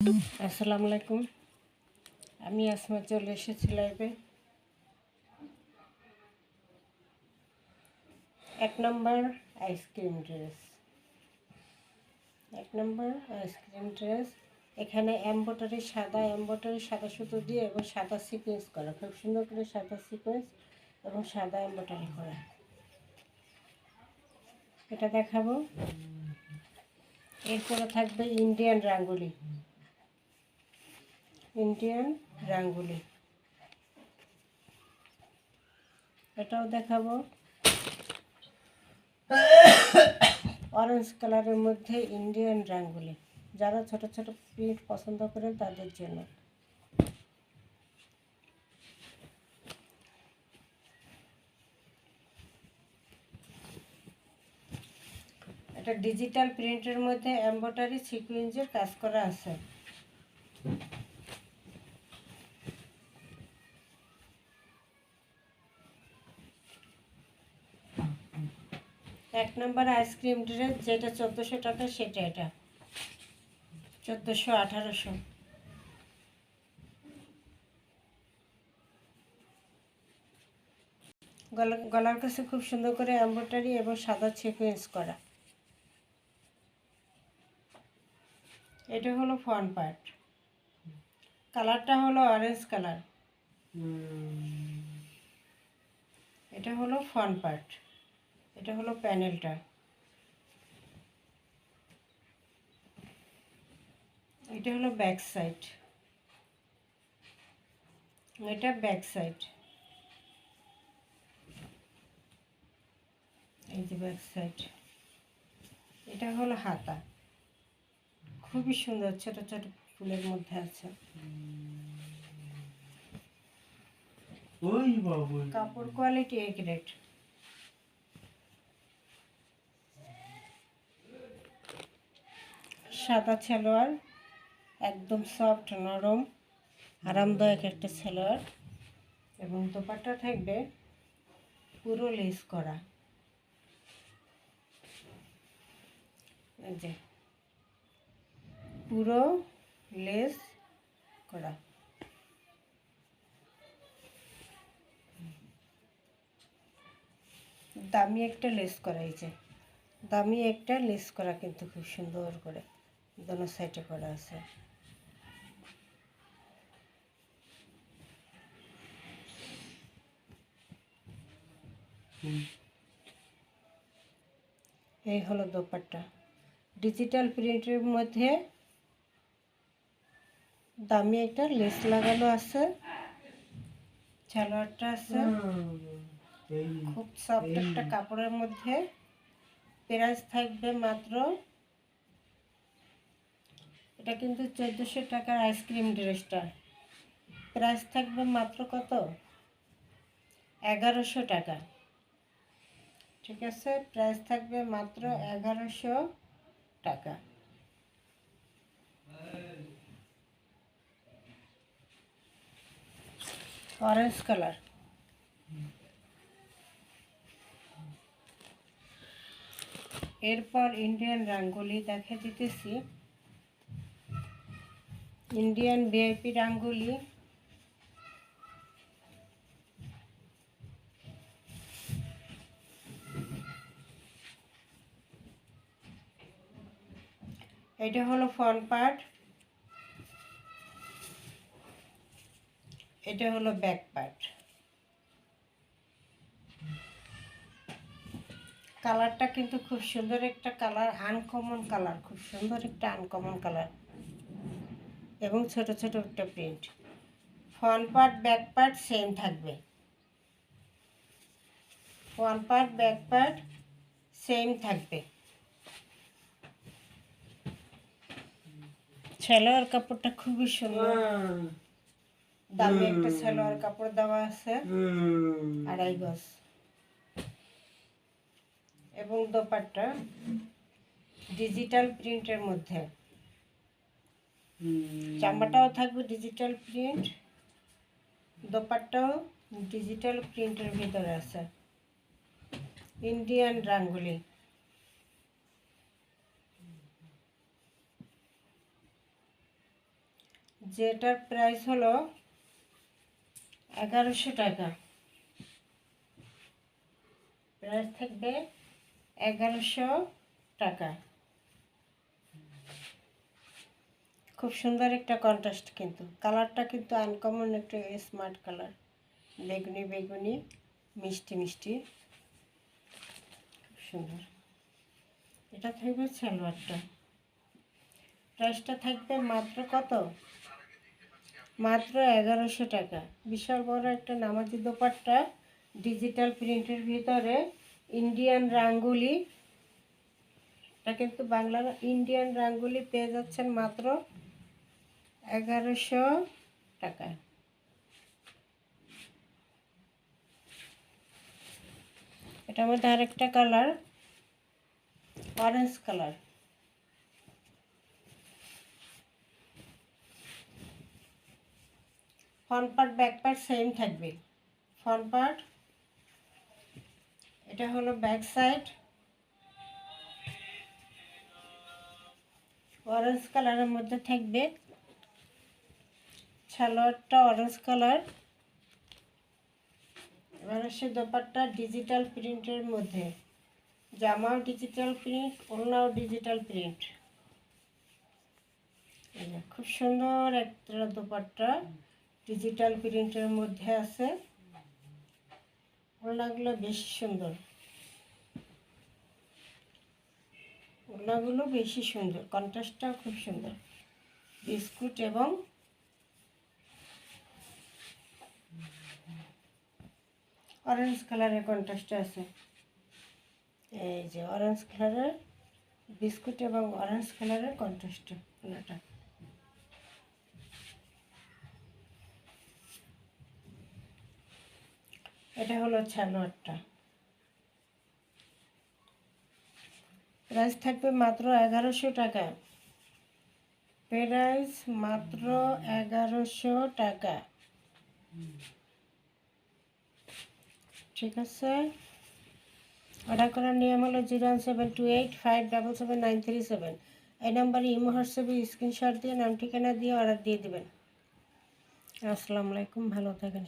আসসালামু আলাইকুম। আমি আসমা চলে এসেছি লাইভে এক নম্বর আইসক্রিম ড্রেস এক নম্বর আইসক্রিম ড্রেস এখানে এম্বোটারি সাদা এম্বোটারি সাদা সুতো দিয়ে এবং সাদা সিকোয়েন্স করা। খুব সুন্দর করে সাদা সিকোয়েন্স এবং সাদা এম্বোটারি করা। এটা দেখাবো। এরপরে থাকবে ইন্ডিয়ান রাঙ্গুলি। ইন্ডিয়ান রাঙ্গুলি এটাও দেখাবো। অরেঞ্জ কালারের মধ্যে ইন্ডিয়ান রাঙ্গুলি যারা ছোট ছোট প্রিন্ট পছন্দ করেন তাদের জন্য। এটা ডিজিটাল প্রিন্টের মধ্যে এম্ব্রয়ডারি সিকুয়েন্সের কাজ করা আছে। এক নম্বর আইসক্রিম ড্রেস যেটা চোদ্দোশো টাকা সেটা এটা। চোদ্দোশো আঠারোশো। গলা গলার কাছে খুব সুন্দর করে এম্ব্রয়ডারি এবং সাদা সিকোয়েন্স করা। এটা হলো ফ্রন্ট পার্ট। কালারটা হলো অরেঞ্জ কালার এটা হলো ফ্রন্ট পার্ট। এটা হলো প্যানেলটা। এটা হলো ব্যাক সাইড। এটা ব্যাক সাইড। এই যে ব্যাক সাইড। এটা হলো হাতা। খুবই সুন্দর ছোট ছোট ফুলের মধ্যে আছে। কাপড় কোয়ালিটি এক গ্রেড। সাদা সালোয়ার, একদম সফট নরম, আরামদায়ক একটা সালোয়ার এবং দোপাট্টা থাকবে পুরো লেস করা। যে, পুরো লেস করা। দামি একটা লেস করা, এই যে, দামি একটা লেস করা কিন্তু খুব সুন্দর করে। দোনো সাইডে করা আছে। এই হলো দোপাট্টা। ডিজিটাল প্রিন্টের মধ্যে দামি একটা লেস লাগানো আছে। সালোয়ারটা আছে। খুব সফট একটা কাপড়ের মধ্যে। প্রাইস থাকবে মাত্র এটা কিন্তু চোদ্দোশো টাকার আইসক্রিম ড্রেসটা। প্রাইস থাকবে মাত্র কত? এগারোশো টাকা। ঠিক আছে, প্রাইস থাকবে মাত্র এগারোশো টাকা। Orange colour. এরপর ইন্ডিয়ান রাঙ্গুলি দেখা দিতেছি। ইন্ডিয়ান ভিআইপি রাঙ্গুলি এটা হলো ফ্রন্ট পার্ট এটা হলো ব্যাক পার্ট কালারটা কিন্তু খুব সুন্দর একটা কালার আনকমন কালার, খুব সুন্দর একটা আনকমন কালার। এবং ছোট ছোট একটা print front part back part same থাকবে। Front part back part same থাকবে। সালোয়ার কাপড়টা খুবই সুন্দর। দামি একটা সালোয়ার কাপড় দেওয়া আছে। আড়াই গজ। এবং দোপাট্টা ডিজিটাল প্রিন্টের মধ্যে। জামাটাও থাকবে ডিজিটাল প্রিন্ট দোপাট্টাও ডিজিটাল প্রিন্টের ভিতরে আছে। ইন্ডিয়ান রাঙ্গুলি যেটার প্রাইস হলো এগারোশো টাকা। প্রাইস থাকবে এগারোশো টাকা। খুব সুন্দর একটা কন্ট্রাস্ট কিন্তু। কালারটা কিন্তু আনকমন একটা স্মার্ট কালার বেগুনি বেগুনি, মিষ্টি মিষ্টি। খুব সুন্দর। এটা থাকবে সালোয়ারটা। প্রাইসটা থাকবে মাত্র কত? মাত্র এগারোশো টাকা। বিশাল বড় একটা নামাজি দোপাট্টা ডিজিটাল প্রিন্টের ভিতরে ইন্ডিয়ান রাঙ্গুলি এটা কিন্তু বাংলার ইন্ডিয়ান রাঙ্গুলি পেয়ে যাচ্ছেন মাত্র এগারোশো টাকা। এটার মধ্যে আরেকটা colour orange colour. Front part, back part same থাকবে। ফ্রন্ট পার্ট, এটা হলো ব্যাক সাইড। অরেঞ্জ কালারের মধ্যে থাকবে সালোয়ারটা অরেঞ্জ কালার এবার সে দোপাট্টা ডিজিটাল প্রিন্টের মধ্যে। জামাও ডিজিটাল প্রিন্ট ওড়নাও ডিজিটাল প্রিন্ট খুব সুন্দর একটা দোপাট্টা ডিজিটাল প্রিন্টের মধ্যে আছে। ওড়নাগুলো বেশি সুন্দর। ওড়নাগুলো বেশি সুন্দর কন্ট্রাস্টটাও খুব সুন্দর। বিস্কুট এবং অরেঞ্জ কালারের কন্ট্রাস্ট আছে। এই যে অরেঞ্জ কালারের বিস্কুট এবং অরেঞ্জ কালারের কন্ট্রাস্ট কালারটা এটা হলো ছানোয়ারটা। প্রাইস থাকবে মাত্র এগারোশো টাকা। প্রাইস মাত্র এগারোশো টাকা। ঠিক আছে। অর্ডার করার নিয়ম হলো zero one seven two eight five double seven nine three seven. এই নাম্বারে ইমো, হোয়াটসঅ্যাপে স্ক্রিনশট দিয়ে নাম, ঠিকানা দিয়ে অর্ডার দিয়ে দেবেন। আসসালামু আলাইকুম, ভালো থাকেন।